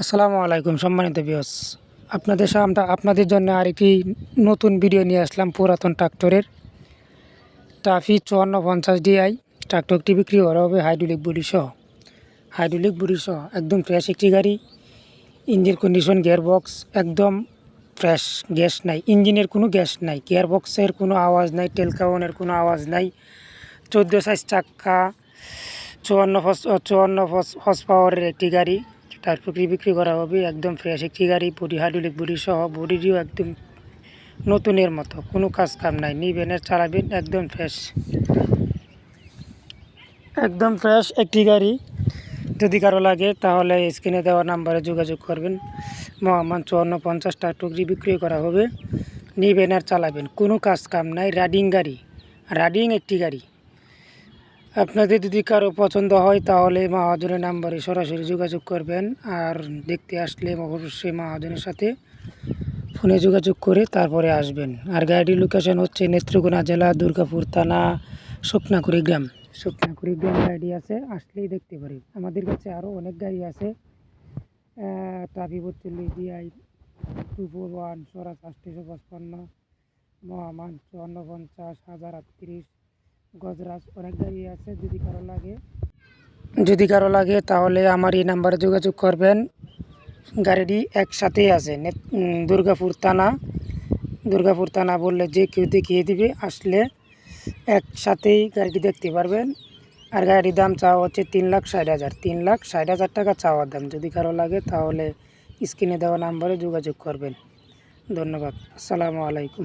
আসসালামু আলাইকুম সম্মানিত বিয়স আপনাদের সামনে, আপনাদের জন্য আরেকটি নতুন ভিডিও নিয়ে আসলাম পুরাতন ট্রাক্টরের। টাফি চুয়ান্ন পঞ্চাশ ডিআই, ট্রাক্টরটি বিক্রি করা হবে হাইড্রোলিক বডি সহ। হাইড্রোলিক বডি সহ, একদম ফ্রেশ একটি গাড়ি। ইঞ্জিন কন্ডিশন গিয়ারবক্স একদম ফ্রেশ গ্যাস নাই। ইঞ্জিনের কোনো গ্যাস নাই গিয়ারবক্সের কোনো আওয়াজ নাই টেলকাউনের কোনো আওয়াজ নাই। চোদ্দ সাইজ চাক্কা, চুয়ান্ন চুয়ান্ন হর্স পাওয়ারের একটি গাড়ি। তারপর বিক্রি করা হবে একদম ফ্রেশ একটি গাড়ি, বডি হাইড্রোলিক বডি সহ বডিটিও একদম নতুনের মতো। কোনো কাজ কাম নাই। নিবেন আর চালাবেন, একদম ফ্রেশ একদম ফ্রেশ একটি গাড়ি। যদি কারও লাগে, তাহলে স্ক্রিনে দেওয়া নাম্বারে যোগাযোগ করবেন। মহামান চুয়ান্ন পঞ্চাশটা টুকরি বিক্রি করা হবে। নিবেন আর চালাবেন। কোনো কাজ কাম নাই। রাডিং গাড়ি। রাডিং একটি গাড়ি। আপনাদের যদি কারও পছন্দ হয় তাহলে মহাজনের নাম্বারে সরাসরি যোগাযোগ করবেন। আর দেখতে আসলে অবশ্যই মহাজনের সাথে ফোনে যোগাযোগ করে তারপরে আসবেন। আর গাড়ির লোকেশন হচ্ছে নেত্রকোনা জেলা, দুর্গাপুর থানা শুকনাকুড়ি গ্রাম। শুকনাকুড়ি গ্রাম গাড়ি আছে, আসলেই দেখতে পারি। আমাদের কাছে আরও অনেক গাড়ি আছে। ট্রাফি বত্রিশ, DI two four one, Swaraj আটশোশো পঁচপান্ন, মহামান চুয়ান্ন পঞ্চাশ, হাজার আটত্রিশ গজরাজ, অনেক গাড়ি আছে, যদি কারও লাগে। যদি কারও লাগে, তাহলে আমার এই নাম্বারে যোগাযোগ করবেন। গাড়িটি একসাথেই আছে দুর্গাপুর থানা। দুর্গাপুর থানা বললে যে কেউ দেখিয়ে দিবে, আসলে একসাথেই গাড়িটি দেখতে পারবেন। আর গাড়ির দাম চাওয়া হচ্ছে তিন লাখ ষাট হাজার। তিন লাখ ষাট হাজার টাকা চাওয়ার দাম। যদি কারও লাগে, তাহলে স্ক্রিনে দেওয়া নাম্বারে যোগাযোগ করবেন। ধন্যবাদ। আসসালামু আলাইকুম।